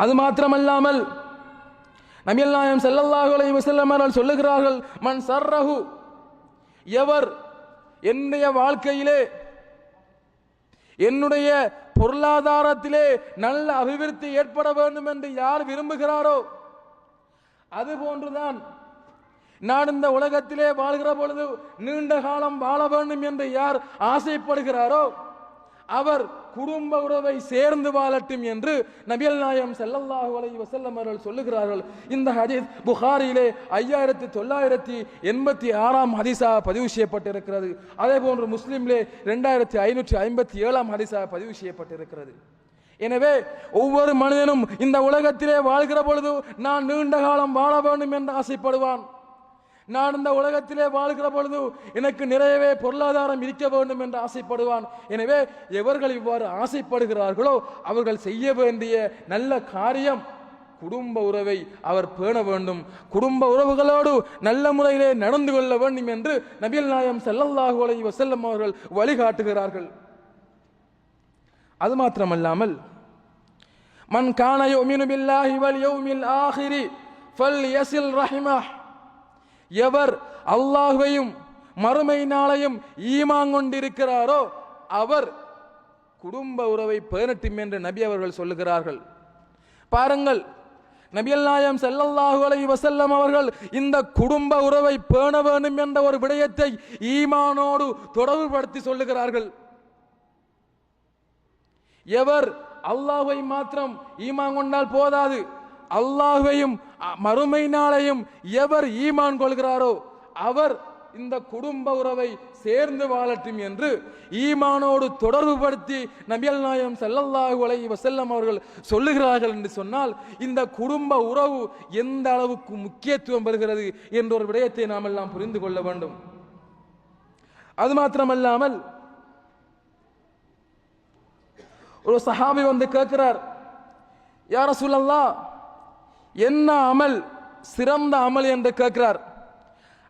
அது மாத்திரமல்லாமல் நபியல் நாயம் ஸல்லல்லாஹு அலைஹி வஸல்லம் சொல்லுகிறார்கள் மண் சர்ரஹு எவர் என்னுடைய வாழ்க்கையிலே என்னுடைய பொருளாதாரத்திலே நல்ல அபிவிருத்தி ஏற்பட வேண்டும் என்று யார் விரும்புகிறாரோ அது போன்றுதான் நான் இந்த உலகத்திலே வாழ்கிற பொழுது நீண்ட காலம் வாழ வேண்டும் என்று யார் ஆசைப்படுகிறாரோ அவர் குடும்ப உறவை சேர்ந்து வாழட்டும் என்று நபியல் நாயம் செல்லல்லாஹு அலை வசல்லம் அவர்கள் சொல்லுகிறார்கள். இந்த ஹதீஸ் புகாரிலே ஐயாயிரத்தி தொள்ளாயிரத்தி எண்பத்தி ஆறாம் ஹதீஸாக பதிவு செய்யப்பட்டிருக்கிறது. அதே போன்று முஸ்லீம்லே ரெண்டாயிரத்தி ஐநூற்றி ஐம்பத்தி ஏழாம் ஹதீஸாக பதிவு செய்யப்பட்டிருக்கிறது. எனவே ஒவ்வொரு மனிதனும் இந்த உலகத்திலே வாழ்கிற பொழுது நான் நீண்ட காலம் வாழ வேண்டும் என்று ஆசைப்படுவான். நான் இந்த உலகத்திலே வாழ்கிற பொழுது எனக்கு நிறையவே பொருளாதாரம் இருக்க வேண்டும் என்று ஆசைப்படுவான். எனவே எவர்கள் இவ்வாறு ஆசைப்படுகிறார்களோ அவர்கள் செய்ய வேண்டிய நல்ல காரியம் குடும்ப உறவை அவர் பேண வேண்டும். குடும்ப உறவுகளோடு நல்ல முறையிலே நடந்து கொள்ள வேண்டும் என்று நபிகள் நாயம் ஸல்லல்லாஹு அலைஹி வஸல்லம் அவர்கள் வழிகாட்டுகிறார்கள். அது மாத்திரமல்லாமல் மன் காணையோ யுமினு பில்லாஹி வல் யோமில் ஆஹிரி ஃபல் யசில் ரஹிமா எவர் அல்லாஹையும் மறுமை நாளையும் ஈமாங் கொண்டிருக்கிறாரோ அவர் குடும்ப உறவை பேணட்டும் என்று நபி அவர்கள் சொல்லுகிறார்கள். பாருங்கள் நபியல் நாயம் செல்லல்லாஹு அலை வசல்லம் அவர்கள் இந்த குடும்ப உறவை பேண வேண்டும் என்ற ஒரு விடயத்தை ஈமானோடு தொடர்புபடுத்தி சொல்லுகிறார்கள். எவர் அல்லாஹுவை மாத்திரம் ஈமான் கொண்டால் போதாது. அல்லாஹுவையும் மறுமை நாளையும் எவர் ஈமான் கொள்கிறாரோ அவர் இந்த குடும்ப உறவை சேர்ந்து வாழட்டும் என்று ஈமானோடு தொடர்புபடுத்தி நபியல் நாயம் செல்லல்லாஹு அலை வசல்லம் அவர்கள் சொல்லுகிறார்கள் என்று சொன்னால் இந்த குடும்ப உறவு எந்த அளவுக்கு முக்கியத்துவம் பெறுகிறது என்ற ஒரு விடயத்தை நாம் எல்லாம் புரிந்து கொள்ள வேண்டும். அது மாத்திரமல்லாமல் ஒரு சஹாபி வந்து கேட்கிறார் யார சொல்லலாம் என்ன அமல் சிறந்த அமல் என்று கேட்கிறார்.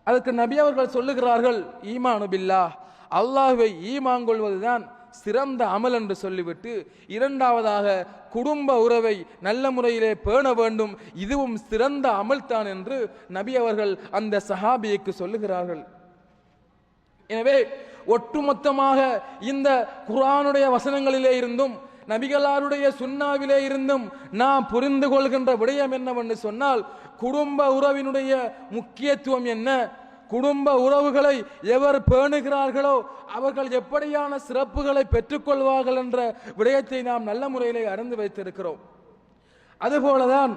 அதுக்கு நபி அவர்கள் சொல்லுகிறார்கள் ஈமானு பில்லா. அல்லாஹ்வை ஈமான் கொள்வதுதான் சிறந்த அமல் என்று சொல்லிவிட்டு இரண்டாவதாக குடும்ப உறவை நல்ல முறையிலே பேண வேண்டும். இதுவும் சிறந்த அமல்தான் என்று நபி அவர்கள் அந்த சஹாபியைக்கு சொல்லுகிறார்கள். எனவே ஒட்டுமொத்தமாக இந்த குரானுடைய வசனங்களிலே இருந்தும் நபிகளாருடைய சுண்ணாவிலே இருந்தும் நாம் புரிந்து கொள்கின்ற விடயம் என்னவென்று சொன்னால் குடும்ப உறவினுடைய முக்கியத்துவம் என்ன? குடும்ப உறவுகளை எவர் பேணுகிறார்களோ அவர்கள் எப்படியான சிறப்புகளை பெற்றுக்கொள்வார்கள் என்ற விடயத்தை நாம் நல்ல முறையிலே அறிந்து வைத்திருக்கிறோம். அதுபோலதான்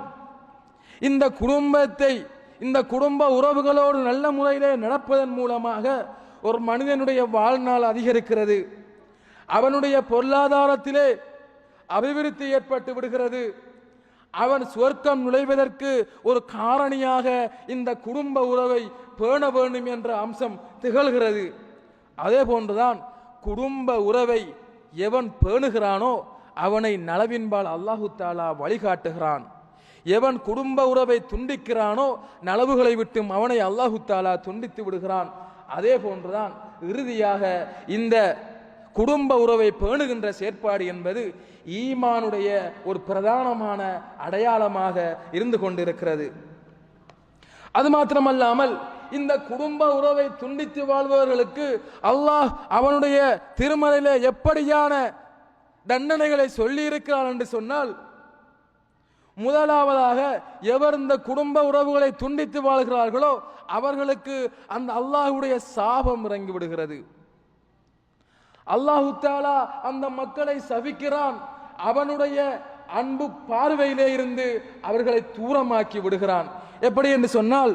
இந்த குடும்பத்தை இந்த குடும்ப உறவுகளோடு நல்ல முறையிலே நடப்பதன் மூலமாக ஒரு மனிதனுடைய வாழ்நாள் அதிகரிக்கிறது. அவனுடைய பொருளாதாரத்திலே அபிவிருத்தி ஏற்பட்டு விடுகிறது. அவன் சுவர்க்கம் நுழைவதற்கு ஒரு காரணியாக இந்த குடும்ப உறவை பேண வேண்டும் என்ற அம்சம் திகழ்கிறது. அதே போன்றுதான் குடும்ப உறவை எவன் பேணுகிறானோ அவனை நலவின்பால் அல்லாஹு தாலா வழிகாட்டுகிறான். எவன் குடும்ப உறவை துண்டிக்கிறானோ நலவுகளை விட்டும் அவனை அல்லாஹு தாலா துண்டித்து விடுகிறான். அதே போன்றுதான் இறுதியாக இந்த குடும்ப உறவை பேணுகின்ற செயற்பாடு என்பது ஈமானுடைய ஒரு பிரதானமான அடையாளமாக இருந்து கொண்டிருக்கிறது. அது மாத்திரமல்லாமல் இந்த குடும்ப உறவை துண்டித்து வாழ்பவர்களுக்கு அல்லாஹ் அவனுடைய திருமலையில எப்படியான தண்டனைகளை சொல்லி இருக்கிறான் என்று சொன்னால் முதலாவதாக எவர் இந்த குடும்ப உறவுகளை துண்டித்து வாழ்கிறார்களோ அவர்களுக்கு அந்த அல்லாஹ்வுடைய சாபம் இறங்கி விடுகிறது. அல்லாஹு தாலா அந்த மக்களை சபிக்கிறான் அவனுடைய அன்பு பார்வையிலே இருந்து அவர்களை தூரமாக்கி விடுகிறான் எப்படி என்று சொன்னால்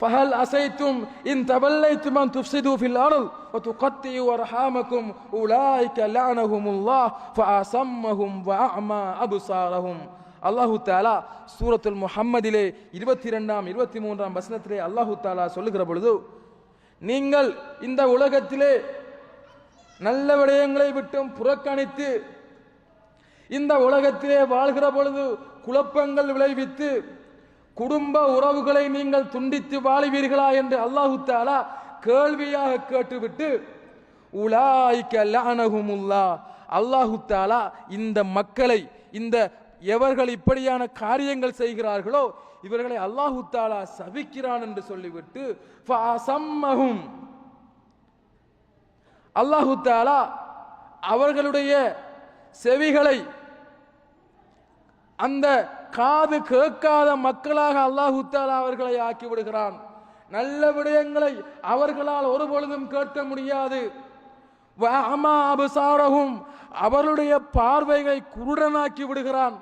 فهل أسيتم إن توليتم أن تفسدوا في الأرض وتقطعوا أرحامكم أولئك لعنهم الله فأصمهم وأعمى أبصارهم அல்லாஹு தாலா சூரத்துல் முஹம்மதிலே இருபத்தி ரெண்டாம் இருபத்தி மூன்றாம் வசனத்திலே அல்லாஹு தாலா சொல்லுகிற பொழுது நீங்கள் இந்த உலகத்திலே நல்ல விடயங்களை விட்டும் புறக்கணித்து இந்த உலகத்திலே வாழ்கிற பொழுது குழப்பங்கள் விளைவித்து குடும்ப உறவுகளை நீங்கள் துண்டித்து வாழுவீர்களா என்று அல்லாஹு தாலா கேள்வியாக கேட்டுவிட்டு உலாய்க்க லஅனஹுமுல்லா அல்லாஹு தாலா இந்த மக்களை இந்த எவர்கள் இப்படியான காரியங்கள் செய்கிறார்களோ இவர்களை அல்லாஹு தாலா சபிக்கிறான் என்று சொல்லிவிட்டு அல்லாஹு தாலா அவர்களுடைய செவிகளை அந்த காது கேட்காத மக்களாக அல்லாஹு தாலா அவர்களை ஆக்கி விடுகிறான். நல்ல விடயங்களை அவர்களால் ஒருபொழுதும் கேட்க முடியாது. வஅமா அவர்களுடைய பார்வைகளை குருடனாக்கி விடுகிறான்.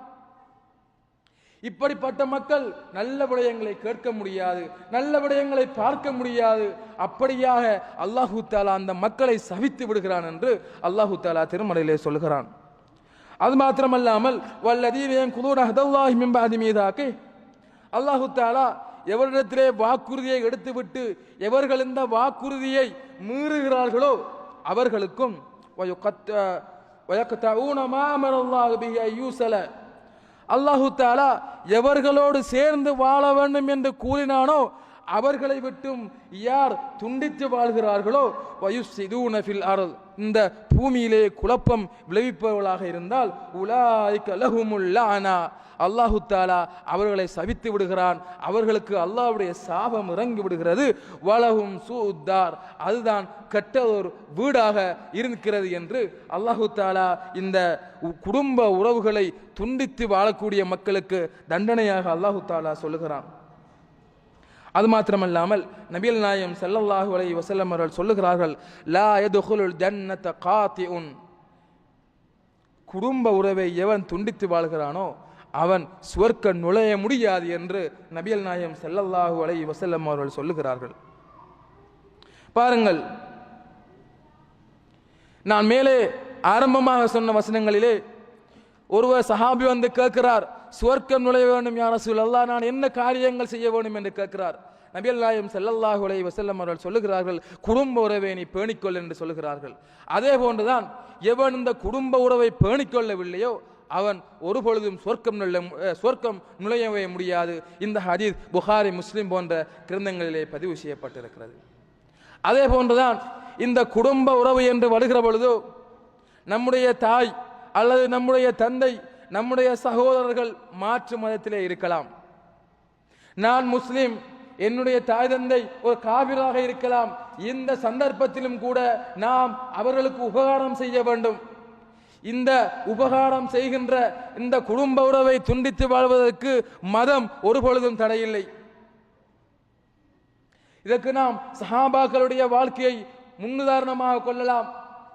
இப்படிப்பட்ட மக்கள் நல்ல விடயங்களை கேட்க முடியாது நல்ல விடயங்களை பார்க்க முடியாது. அப்படியாக அல்லாஹு தாலா அந்த மக்களை சவித்து விடுகிறான் என்று அல்லாஹூ தாலா திருமலையிலே சொல்கிறான் அது மாத்திரமல்லாமல் வல்லதீன் குலூர் மிம்பாதி மீதாக்கி. அல்லாஹு தாலா எவரிடத்திலே வாக்குறுதியை எடுத்துவிட்டு எவர்கள் இந்த வாக்குறுதியை மீறுகிறார்களோ அவர்களுக்கும் வயுகத்த- வயக்தஊன பிஹ அமரல்லாஹு அல்லாஹு தாலா எவர்களோடு சேர்ந்து வாழ வேண்டும் என்று கூறினானோ அவர்களை விட்டும் யார் துண்டித்து வாழ்கிறார்களோ வயுசிதூன ஃபில் அர்த். இந்த பூமியிலே குழப்பம் விளைவிப்பவர்களாக இருந்தால் உலாய்க லஹுமுல் அல்லாஹு தாலா அவர்களை சவித்து விடுகிறான். அவர்களுக்கு அல்லாஹ்வுடைய சாபம் இறங்கி விடுகிறது. வலகும் சூத்தார் அதுதான் கெட்டதொரு வீடாக இருக்கிறது என்று அல்லாஹு தாலா இந்த உ- குடும்ப உறவுகளை துண்டித்து வாழக்கூடிய மக்களுக்கு தண்டனையாக அல்லாஹு தாலா சொல்லுகிறான். அது மாத்திரமல்லாமல் நபியல் நாயம் செல்லல்லாஹு அலை வசல்லம் அவர்கள் சொல்லுகிறார்கள் லா யதுகுலுல் ஜன்னத காத்திஉன். குடும்ப உறவை எவன் துண்டித்து வாழ்கிறானோ அவன் சுவர்க்க நுழைய முடியாது என்று நபியல் நாயம் செல்லல்லாஹு அலை வசல்லம் அவர்கள் சொல்லுகிறார்கள். பாருங்கள் நான் மேலே ஆரம்பமாக சொன்ன வசனங்களிலே ஒருவர் சஹாபி வந்து கேட்கிறார் சுவர்க்கம் நுழைய வேண்டும் யார் சூழல்லா நான் என்ன காரியங்கள் செய்ய வேண்டும் என்று கேட்கிறார்? நபியல் நாயம் ஸல்லல்லாஹு உலகி வசல்லம் அவர்கள் சொல்லுகிறார்கள் குடும்ப உறவை நீ பேணிக்கொள் என்று சொல்லுகிறார்கள். அதே போன்றுதான் எவன் இந்த குடும்ப உறவை பேணிக்கொள்ளவில்லையோ அவன் ஒரு பொழுதும் சொர்க்கம் நுழைய சொர்க்கம் நுழையவே முடியாது. இந்த ஹதீத் புகாரி முஸ்லிம் போன்ற கிரந்தங்களிலே பதிவு செய்யப்பட்டிருக்கிறது. அதே போன்றுதான் இந்த குடும்ப உறவு என்று வருகிற பொழுதோ நம்முடைய தாய் அல்லது நம்முடைய தந்தை நம்முடைய சகோதரர்கள் மாற்று மதத்திலே இருக்கலாம். நான் முஸ்லிம் என்னுடைய தாய் தந்தை ஒரு காவிராக இருக்கலாம். இந்த சந்தர்ப்பத்திலும் கூட நாம் அவர்களுக்கு உபகாரம் செய்ய வேண்டும். இந்த உபகாரம் செய்கின்ற இந்த குடும்ப உறவை துண்டித்து வாழ்வதற்கு மதம் ஒரு பொழுதும் தடையில்லை. இதற்கு நாம் சஹாபாக்களுடைய வாழ்க்கையை முன்னுதாரணமாக கொள்ளலாம்.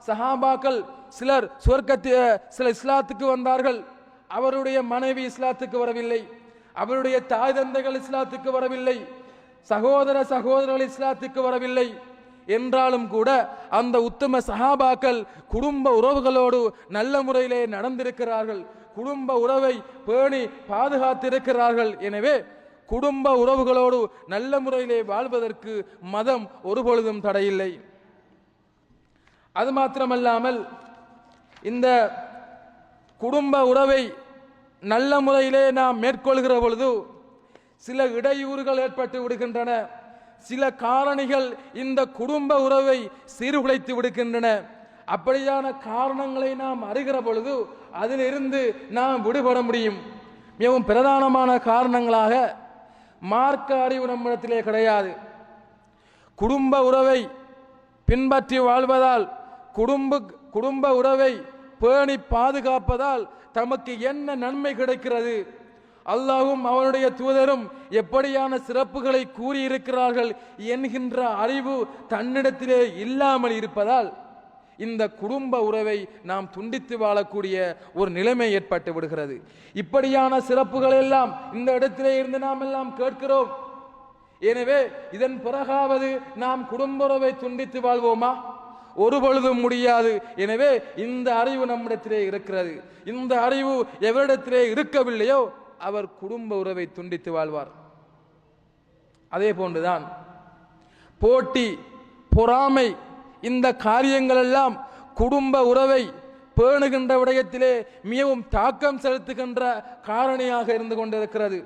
சஹாபாக்கள் சிலர் சுவர்க்கத்திய சில இஸ்லாத்துக்கு வந்தார்கள். அவருடைய மனைவி இஸ்லாத்துக்கு வரவில்லை. அவருடைய தாய் தந்தைகள் இஸ்லாத்துக்கு வரவில்லை. சகோதர சகோதரர்கள் இஸ்லாத்துக்கு வரவில்லை. என்றாலும் கூட அந்த உத்தம சஹாபாக்கள் குடும்ப உறவுகளோடு நல்ல முறையிலே நடந்திருக்கிறார்கள். குடும்ப உறவை பேணி பாதுகாத்திருக்கிறார்கள். எனவே குடும்ப உறவுகளோடு நல்ல முறையிலே வாழ்வதற்கு மதம் ஒருபொழுதும் தடையில்லை. அது மாத்திரமல்லாமல் இந்த குடும்ப உறவை நல்ல முறையிலே நாம் மேற்கொள்கிற பொழுது சில இடையூறுகள் ஏற்பட்டு விடுகின்றன. சில காரணிகள் இந்த குடும்ப உறவை சீர்குலைத்து விடுகின்றன. அப்படியான காரணங்களை நாம் அறிகிற பொழுது அதிலிருந்து நாம் விடுபட முடியும். மிகவும் பிரதானமான காரணங்களாக மார்க்க அறிவு நம்மிடத்திலே கிடையாது. குடும்ப உறவை பின்பற்றி வாழ்வதால் குடும்ப குடும்ப உறவை பேணி பாதுகாப்பதால் தமக்கு என்ன நன்மை கிடைக்கிறது? அல்லாவும் அவனுடைய தூதரும் எப்படியான சிறப்புகளை கூறியிருக்கிறார்கள் என்கின்ற அறிவு தன்னிடத்திலே இல்லாமல் இருப்பதால் இந்த குடும்ப உறவை நாம் துண்டித்து வாழக்கூடிய ஒரு நிலைமை ஏற்பட்டு விடுகிறது. இப்படியான சிறப்புகள் எல்லாம் இந்த இடத்திலே இருந்து நாம் எல்லாம் கேட்கிறோம். எனவே இதன் பிறகாவது நாம் குடும்ப உறவை துண்டித்து வாழ்வோமா? ஒரு பொழுதும் முடியாது. எனவே இந்த அறிவு நம்மிடத்திலே இருக்கிறது. இந்த அறிவு எவரிடத்திலே இருக்கவில்லையோ அவர் குடும்ப உறவை துண்டித்து வாழ்வார். அதே போன்றுதான் போட்டி பொறாமை இந்த காரியங்களெல்லாம் குடும்ப உறவை பேணுகின்ற விடயத்திலே மிகவும் தாக்கம் செலுத்துகின்ற காரணியாக இருந்து கொண்டிருக்கிறது.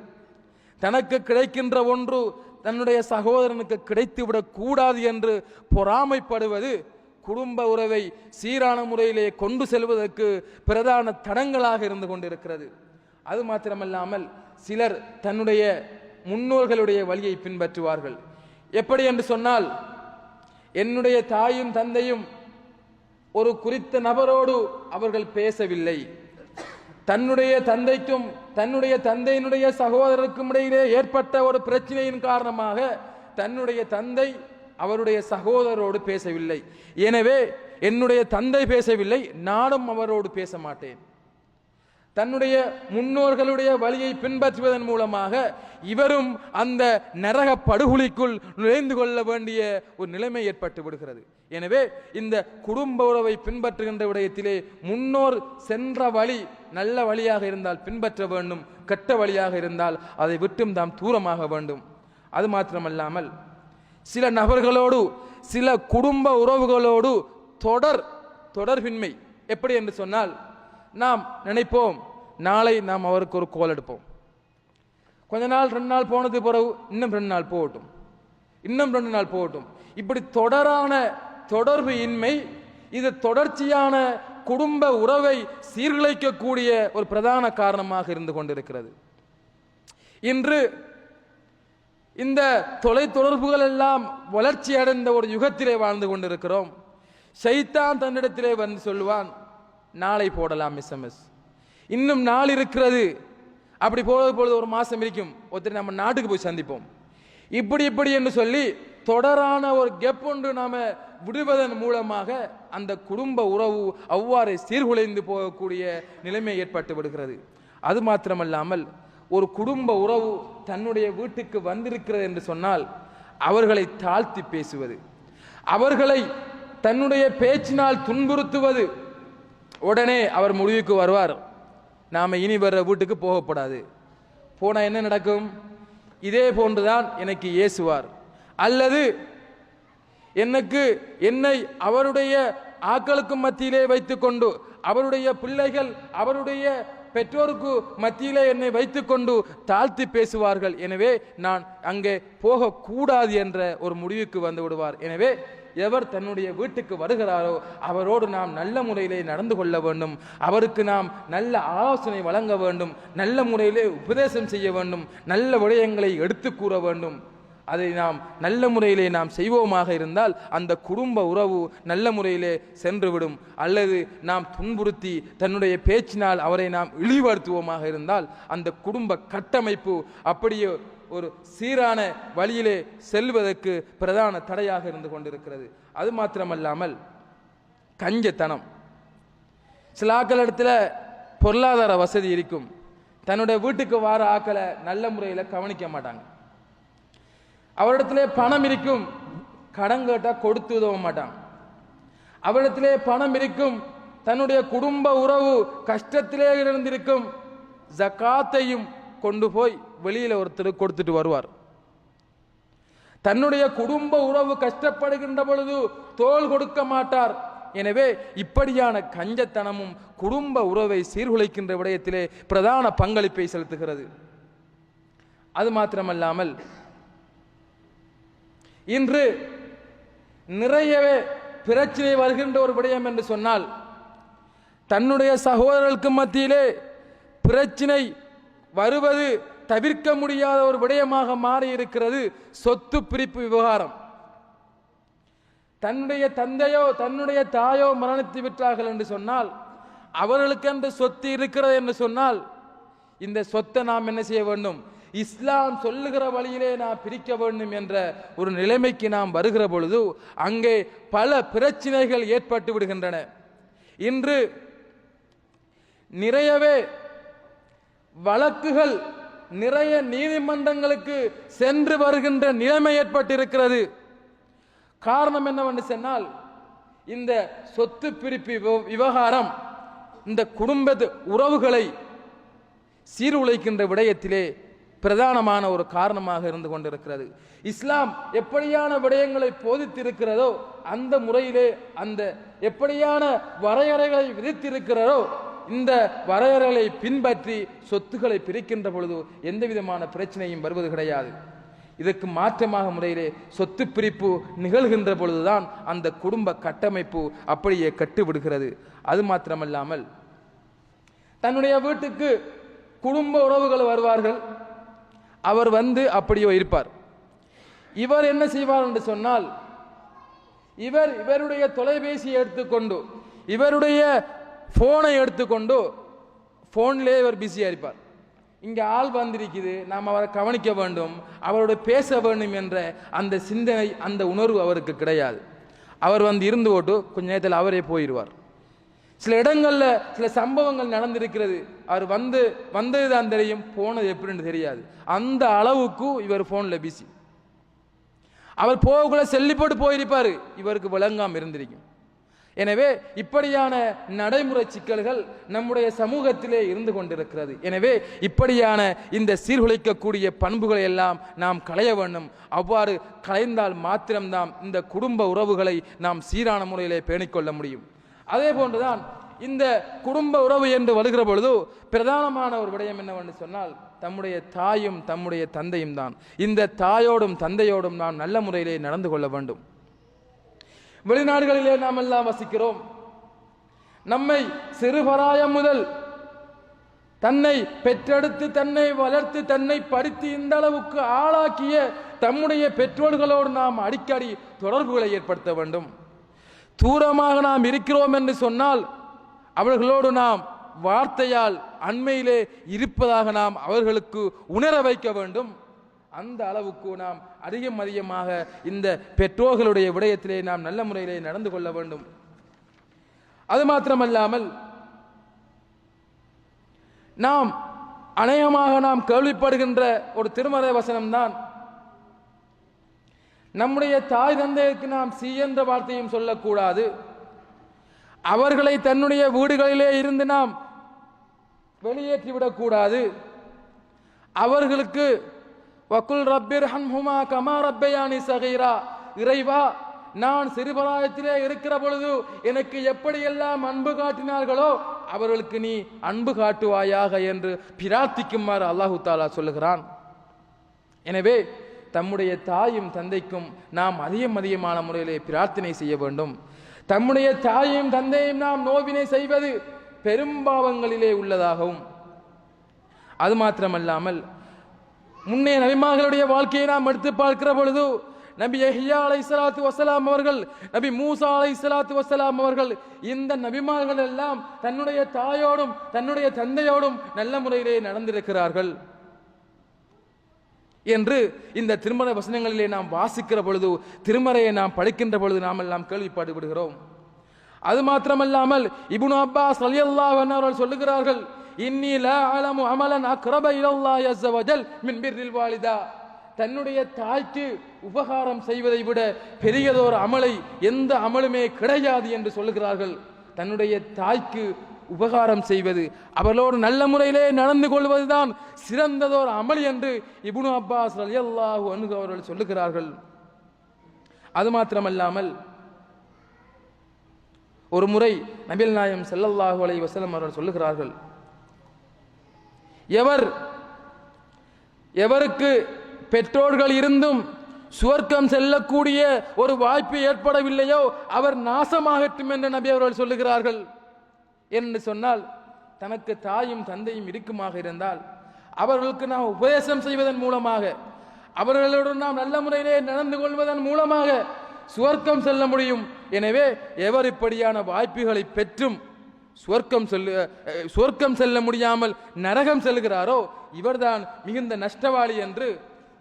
தனக்கு கிடைக்கின்ற ஒன்று தன்னுடைய சகோதரனுக்கு கிடைத்துவிடக் கூடாது என்று பொறாமைப்படுவது குடும்ப உறவை சீரான முறையிலே கொண்டு செல்வதற்கு பிரதான தடங்களாக இருந்து கொண்டிருக்கிறது. அது மாத்திரமல்லாமல் சிலர் தன்னுடைய முன்னோர்களுடைய வழியை பின்பற்றுவார்கள். எப்படி என்று சொன்னால் என்னுடைய தாயும் தந்தையும் ஒரு குறித்த நபரோடு அவர்கள் பேசவில்லை. தன்னுடைய தந்தைக்கும் தன்னுடைய தந்தையினுடைய சகோதரருக்கும் இடையிலே ஏற்பட்ட ஒரு பிரச்சனையின் காரணமாக தன்னுடைய தந்தை அவருடைய சகோதரரோடு பேசவில்லை. எனவே என்னுடைய தந்தை பேசவில்லை நானும் அவரோடு பேச மாட்டேன். தன்னுடைய முன்னோர்களுடைய வழியை பின்பற்றுவதன் மூலமாக இவரும் அந்த நரக படுகொலிக்குள் நுழைந்து கொள்ள வேண்டிய ஒரு நிலைமை ஏற்பட்டு விடுகிறது. எனவே இந்த குடும்ப உறவை பின்பற்றுகின்ற விடயத்திலே முன்னோர் சென்ற வழி நல்ல வழியாக இருந்தால் பின்பற்ற வேண்டும் கெட்ட வழியாக இருந்தால் அதை விட்டும் தாம் தூரமாக வேண்டும். அது மாத்திரமல்லாமல் சில நபர்களோடு சில குடும்ப உறவுகளோடு தொடர் தொடர்பின்மை. எப்படி என்று சொன்னால் நாம் நினைப்போம் நாளை நாம் அவருக்கு ஒரு கோல் எடுப்போம். கொஞ்ச நாள் ரெண்டு நாள் போனது பிறகு இன்னும் ரெண்டு நாள் போகட்டும். இன்னும் ரெண்டு நாள் போகட்டும். இப்படி தொடரான தொடர்பு இன்மை இது தொடர்ச்சியான குடும்ப உறவை சீர்குலைக்கக்கூடிய ஒரு பிரதான காரணமாக இருந்து கொண்டிருக்கிறது. இன்று இந்த தொலைத்தொடர்புகள் எல்லாம் வளர்ச்சி அடைந்த ஒரு யுகத்திலே வாழ்ந்து கொண்டிருக்கிறோம். சைத்தான் தன்னிடத்திலே வந்து சொல்லுவான் நாளை போடலாம் எஸ்எம்எஸ் இன்னும் நாள் இருக்கிறது. அப்படி போகிறது பொழுது ஒரு மாதம் இருக்கும். ஒருத்தர் நம்ம நாட்டுக்கு போய் சந்திப்போம். இப்படி இப்படி என்று சொல்லி தொடரான ஒரு கெப் ஒன்று நாம் விடுவதன் மூலமாக அந்த குடும்ப உறவு அவ்வாறு சீர்குலைந்து போகக்கூடிய நிலைமை ஏற்பட்டு விடுகிறது. அது மாத்திரமல்லாமல் ஒரு குடும்ப உறவு தன்னுடைய வீட்டுக்கு வந்திருக்கிறது என்று சொன்னால் அவர்களை தாழ்த்தி பேசுவது அவர்களை தன்னுடைய பேச்சினால் துன்புறுத்துவது உடனே அவர் முடிவுக்கு வருவார். நாம் இனி வர்ற வீட்டுக்கு போகக்கூடாது. போனால் என்ன நடக்கும்? இதே போன்றுதான் எனக்கு ஏசுவார் அல்லது எனக்கு என்னை அவருடைய ஆக்களுக்கு மத்தியிலே வைத்துக்கொண்டு அவருடைய பிள்ளைகள் அவருடைய பெற்றோருக்கு மத்தியிலே என்னை வைத்துக்கொண்டு தாழ்த்தி பேசுவார்கள். எனவே நான் அங்கே போகக்கூடாது என்ற ஒரு முடிவுக்கு வந்து விடுவார். எனவே எவர் தன்னுடைய வீட்டுக்கு வருகிறாரோ அவரோடு நாம் நல்ல முறையிலே நடந்து கொள்ள வேண்டும். அவருக்கு நாம் நல்ல ஆலோசனை வழங்க வேண்டும். நல்ல முறையிலே உபதேசம் செய்ய வேண்டும். நல்ல விடயங்களை எடுத்து கூற வேண்டும். அதை நாம் நல்ல முறையிலே நாம் செய்வோமாக இருந்தால் அந்த குடும்ப உறவு நல்ல முறையிலே சென்றுவிடும். அல்லது நாம் துன்புறுத்தி தன்னுடைய பேச்சினால் அவரை நாம் இழிவுபடுத்துவோமாக இருந்தால் அந்த குடும்ப கட்டமைப்பு அப்படியே ஒரு சீரான வழியிலே செல்வதற்கு பிரதான தடையாக இருந்து கொண்டிருக்கிறது. அது மாத்திரமல்லாமல் கஞ்சத்தனம். சில ஆக்கள் இடத்துல பொருளாதார வசதி இருக்கும். தன்னுடைய வீட்டுக்கு வார ஆக்களை நல்ல முறையில் கவனிக்க மாட்டாங்க. அவரிடத்திலே பணம் இருக்கும். கடன் கேட்டால் கொடுத்து உதவ மாட்டான். அவரிடத்திலே பணம் இருக்கும். தன்னுடைய குடும்ப உறவு கஷ்டத்திலே இருந்திருக்கும் ஜக்காத்தையும் கொண்டு போய் வெளியில் ஒருத்தர் கொடுத்துட்டு வருவார். தன்னுடைய குடும்ப உறவு கஷ்டப்படுகின்ற பொழுது தோல் கொடுக்க மாட்டார். எனவே இப்படியான கஞ்சத்தனமும் குடும்ப உறவை சீர்குலைக்கின்ற விடயத்திலே பிரதான பங்களிப்பை செலுத்துகிறது. அது மாத்திரமல்லாமல் இன்று நிறையவே பிரச்சனை வருகின்ற ஒரு விடயம் என்று சொன்னால் தன்னுடைய சகோதரர்களுக்கு மத்தியிலே பிரச்சினை வருவது தவிர்க்க முடியாத ஒரு விடயமாக மாறி இருக்கிறது சொத்து பிரிப்பு விவகாரம். தன்னுடைய தந்தையோ தன்னுடைய தாயோ மரணித்து விட்டார்கள் என்று சொன்னால் அவர்களுக்கு அந்த சொத்து இருக்கிறது என்று சொன்னால் இந்த சொத்தை நாம் என்ன செய்ய வேண்டும்? இஸ்லாம் சொல்லுகிற வழியிலே நாம் பிரிக்க வேண்டும் என்ற ஒரு நிலைமைக்கு நாம் வருகிற பொழுது அங்கே பல பிரச்சனைகள் ஏற்பட்டு விடுகின்றன. இன்று நிறையவே வழக்குகள் நிறைய நீதிமன்றங்களுக்கு சென்று வருகின்ற நிலைமை ஏற்பட்டிருக்கிறது. காரணம் என்னவென்று சொன்னால் இந்த சொத்து பிரிப்பு விவ- விவகாரம் இந்த குடும்ப உறவுகளை சீர்குலைக்கின்ற விடயத்திலே பிரதானமான ஒரு காரணமாக இருந்து கொண்டிருக்கிறது. இஸ்லாம் எப்படியான விடயங்களை போதித்திருக்கிறதோ அந்த முறையிலே அந்த எப்படியான வரையறைகளை விதித்திருக்கிறதோ இந்த வரையறைகளை பின்பற்றி சொத்துக்களை பிரிக்கின்ற பொழுது எந்த விதமான பிரச்சனையும் வருவது கிடையாது. இதற்கு மாற்றமாக முறையிலே சொத்து பிரிப்பு நிகழ்கின்ற பொழுதுதான் அந்த குடும்ப கட்டமைப்பு அப்படியே கட்டுவிடுகிறது. அது மாத்திரமல்லாமல் தன்னுடைய வீட்டுக்கு குடும்ப உறவுகள் வருவார்கள். அவர் வந்து அப்படியோ இருப்பார். இவர் என்ன செய்வார் என்று சொன்னால் இவர் இவருடைய தொலைபேசியை எடுத்துக்கொண்டு இவருடைய ஃபோனை எடுத்துக்கொண்டு ஃபோன்லேயே இவர் பிஸியாக இருப்பார். இங்கே ஆள் வந்திருக்குது நாம் அவரை கவனிக்க வேண்டும் அவரோட பேச வேண்டும் என்ற அந்த சிந்தனை அந்த உணர்வு அவருக்கு கிடையாது. அவர் வந்து இருந்து போட்டு கொஞ்ச நேரத்தில் அவரே போயிடுவார் சில இடங்களில் சில சம்பவங்கள் நடந்திருக்கிறது. அவர் வந்து வந்தது தான் தெரியும் போனது எப்படின்னு தெரியாது. அந்த அளவுக்கு இவர் ஃபோனில் பிஸி அவர் போகக்குள்ள செல்லி போட்டு போயிருப்பாரு இவருக்கு விளங்காம இருந்திருக்கும். எனவே இப்படியான நடைமுறை சிக்கல்கள் நம்முடைய சமூகத்திலே இருந்து கொண்டிருக்கிறது. எனவே இப்படியான இந்த சீர்குலைக்கக்கூடிய பண்புகளை எல்லாம் நாம் களைய வேண்டும். அவ்வாறு களைந்தால் மாத்திரம்தான் இந்த குடும்ப உறவுகளை நாம் சீரான முறையிலே பேணிக்கொள்ள முடியும். அதே போன்றுதான் இந்த குடும்ப உறவு என்று வருகிற பொழுது பிரதானமான ஒரு விடயம் என்னவென்று சொன்னால் தம்முடைய தாயும் தம்முடைய தந்தையும் தான். இந்த தாயோடும் தந்தையோடும் நாம் நல்ல முறையிலே நடந்து கொள்ள வேண்டும். வெளிநாடுகளிலே நாம் எல்லாம் வசிக்கிறோம். நம்மை சிறுபராயம் முதல் தன்னை பெற்றெடுத்து தன்னை வளர்த்து தன்னை படித்து இந்த அளவுக்கு ஆளாக்கிய தம்முடைய பெற்றோர்களோடு நாம் அடிக்கடி தொடர்புகளை ஏற்படுத்த வேண்டும். தூரமாக நாம் இருக்கிறோம் என்று சொன்னால் அவர்களோடு நாம் வார்த்தையால் அண்மையிலே இருப்பதாக நாம் அவர்களுக்கு உணர வைக்க வேண்டும். அந்த அளவுக்கு நாம் அதிகம் அதிகமாக இந்த பெற்றோர்களுடைய விடயத்திலே நாம் நல்ல முறையிலே நடந்து கொள்ள வேண்டும். அது மாத்திரமல்லாமல் நாம் அநேகமாக நாம் கேள்விப்படுகின்ற ஒரு திருமறை வசனம்தான் நம்முடைய தாய் தந்தையருக்கு நாம் சி என்ற வார்த்தையும் சொல்லக்கூடாது. அவர்களை தன்னுடைய வீடுகளிலே இருந்து நாம் வெளியேற்றி விடக்கூடாது. அவர்களுக்கு வக்குல் ரப்பிர் ஹன்ஹுமா கமா ரப்பையானி சகீரா இறைவா நான் சிறுபராயத்திலே இருக்கிற பொழுது எனக்கு எப்படியெல்லாம் அன்பு காட்டினார்களோ அவர்களுக்கு நீ அன்பு காட்டுவாயாக என்று பிரார்த்திக்குமாறு அல்லாஹு தாலா சொல்லுகிறான். எனவே தம்முடைய தாயும் தந்தைக்கும் நாம் அதிகம் அதிகமான முறையிலே பிரார்த்தனை செய்ய வேண்டும். தம்முடைய தாயும் தந்தையும் நாம் நோவினை செய்வது பெரும்பாவங்களிலே உள்ளதாகவும். அது மாத்திரமல்லாமல் முன்னே நபிமார்களுடைய வாழ்க்கையை நாம் எடுத்து பார்க்கிற பொழுது நபி யஹ்யா அலை சலாத்து வசலாம் அவர்கள் நபி மூசா அலை சலாத்து வசலாம் அவர்கள் இந்த நபிமார்கள் எல்லாம் தன்னுடைய தாயோடும் தன்னுடைய தந்தையோடும் நல்ல முறையிலே நடந்திருக்கிறார்கள். என்று இந்த திருமண வசனங்களிலே நாம் வாசிக்கிற பொழுது திருமறையை நாம் படிக்கின்ற பொழுது நாம் எல்லாம் கேள்விப்பாடுபடுகிறோம் அது மாத்திரமல்லாமல் இப்னு அப்பாஸ் ரலியல்லாஹு அவர்கள் சொல்லுகிறார்கள் இன்னி லா அலமு அமலன் அக்ரப இலல்லாஹி அஸ்ஸ வஜல் மின் பிர்ரில் வாலிதா. தன்னுடைய தாய்க்கு உபகாரம் செய்வதை விட பெரியதொரு அமலை எந்த அமலுமே கிடையாது என்று சொல்லுகிறார்கள். தன்னுடைய தாய்க்கு உபகாரம் செய்வது அவர்களோடு நல்ல முறையிலே நடந்து கொள்வதுதான் சிறந்ததோர் அமல் என்று இபுனு அப்பாஸ் ரலியல்லாஹு அன்ஹு அவர்கள் சொல்லுகிறார்கள். அது மாத்திரமல்லாமல் ஒரு முறை நபில் நாயம் செல்லல்லாஹு அலை வசலம் அவர்கள் சொல்லுகிறார்கள் எவர் எவருக்கு பெற்றோர்கள் இருந்தும் சுவர்க்கம் செல்லக்கூடிய ஒரு வாய்ப்பு ஏற்படவில்லையோ அவர் நாசமாகட்டும் என்று நபி அவர்கள் சொல்லுகிறார்கள். என்று சொன்னால் தனக்கு தாயும் தந்தையும் இருக்குமாக இருந்தால் அவர்களுக்கு நாம் உபதேசம் செய்வதன் மூலமாக அவர்களுடன் நாம் நல்ல முறையிலே நடந்து கொள்வதன் மூலமாக சுவர்க்கம் செல்ல முடியும். எனவே எவர் இப்படியான வாய்ப்புகளை பெற்றும் சுவர்க்கம் செல்லு சுவர்க்கம் செல்ல முடியாமல் நரகம் செல்கிறாரோ இவர்தான் மிகுந்த நஷ்டவாளி என்று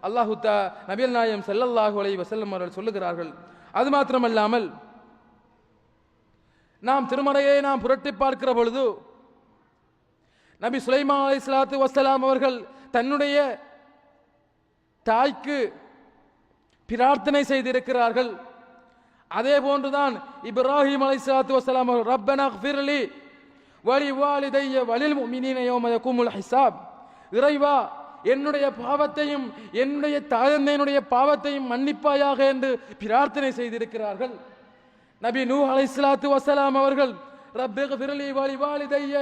அல்லாஹுத்தா நபியல் நாயம் ஸல்லல்லாஹு அலைஹி அவர்கள் சொல்லுகிறார்கள். அது மாத்திரமல்லாமல் நாம் திருமறையை நாம் புரட்டி பார்க்கிற பொழுது நபி சுலைமா அலை சலாத்து வசலாம் அவர்கள் தன்னுடைய தாய்க்கு பிரார்த்தனை செய்திருக்கிறார்கள். அதே போன்றுதான் இப்ராஹிம் அலை சலாத்து வசலாம் அவர்கள் ரப்பனா ஃபிர்லி வலி வாலிதைய வலில் முமினீன யௌம ஹிசாப் இறைவா என்னுடைய பாவத்தையும் என்னுடைய தாயந்தையினுடைய பாவத்தையும் மன்னிப்பாயாக என்று பிரார்த்தனை செய்திருக்கிறார்கள். நபி நூ அலைஹிஸ்ஸலாத்து வசலாம் அவர்கள் ரப்பிக் விரலி வலி வாலிதைய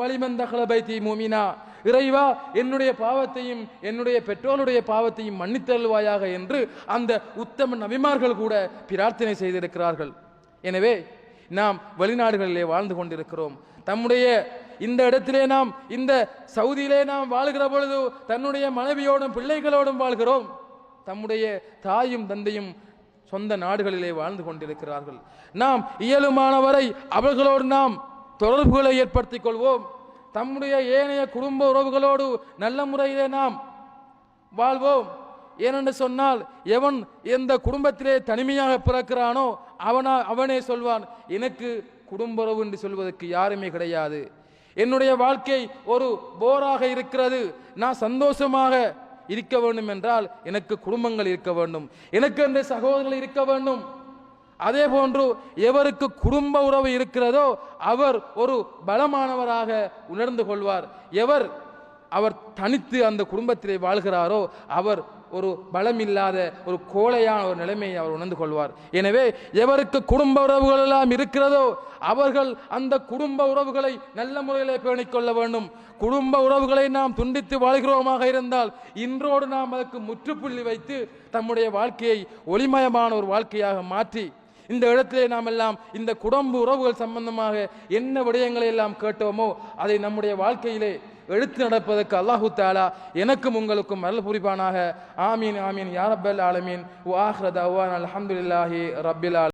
வலிமந்த தஹல மூமினா இறைவா என்னுடைய பாவத்தையும் என்னுடைய பெற்றோருடைய பாவத்தையும் மன்னித்தருள்வாயாக என்று அந்த உத்தம நபிமார்கள் கூட பிரார்த்தனை செய்திருக்கிறார்கள். எனவே நாம் வெளிநாடுகளிலே வாழ்ந்து கொண்டிருக்கிறோம். தம்முடைய இந்த இடத்திலே நாம் இந்த சவுதியிலே நாம் வாழ்கிற பொழுது தன்னுடைய மனைவியோடும் பிள்ளைகளோடும் வாழ்கிறோம். தம்முடைய தாயும் தந்தையும் சொந்த நாடுகளிலே வாழ்ந்து கொண்டிருக்கிறார்கள். நாம் இயலுமானவரை அவர்களோடு நாம் தொடர்புகளை ஏற்படுத்திக் கொள்வோம். தம்முடைய ஏனைய குடும்ப உறவுகளோடு நல்ல முறையிலே நாம் வாழ்வோம். ஏனென்று சொன்னால் எவன் எந்த குடும்பத்திலே தனிமையாக பிறக்கிறானோ அவனா அவனே சொல்வான் எனக்கு குடும்ப உறவு என்று சொல்வதற்கு யாருமே கிடையாது. என்னுடைய வாழ்க்கை ஒரு போராக இருக்கிறது. நான் சந்தோஷமாக இருக்க வேண்டும் என்றால் எனக்கு குடும்பங்கள் இருக்க வேண்டும். எனக்கு அந்த சகோதரர்கள் இருக்க வேண்டும். அதே போன்று எவருக்கு குடும்ப உறவு இருக்கிறதோ அவர் ஒரு பலமானவராக உணர்ந்து கொள்வார். எவர் அவர் தனித்து அந்த குடும்பத்திலே வாழ்கிறாரோ அவர் ஒரு பலமில்லாத ஒரு கோழையான ஒரு நிலைமையை அவர் உணர்ந்து கொள்வார். எனவே எவருக்கு குடும்ப உறவுகள் எல்லாம் இருக்கிறதோ அவர்கள் அந்த குடும்ப உறவுகளை நல்ல முறையில் பேணிக் கொள்ள வேண்டும். குடும்ப உறவுகளை நாம் துண்டித்து வாழ்கிறோமாக இருந்தால் இன்றோடு நாம் அதற்கு முற்றுப்புள்ளி வைத்து தம்முடைய வாழ்க்கையை ஒளிமயமான ஒரு வாழ்க்கையாக மாற்றி இந்த இடத்திலே நாம் எல்லாம் இந்த குடும்ப உறவுகள் சம்பந்தமாக என்ன விடயங்களை எல்லாம் கேட்டோமோ அதை நம்முடைய வாழ்க்கையிலே எடுத்து நடப்பதற்கு அல்லாஹு தாலா எனக்கும் உங்களுக்கும் அருள் புரிப்பானாக ஆமீன் ஆமீன். யாரப்பல் ஆலமீன். வாஹ்ரத் அவான் அல்ஹம்துலில்லாஹி ரபில்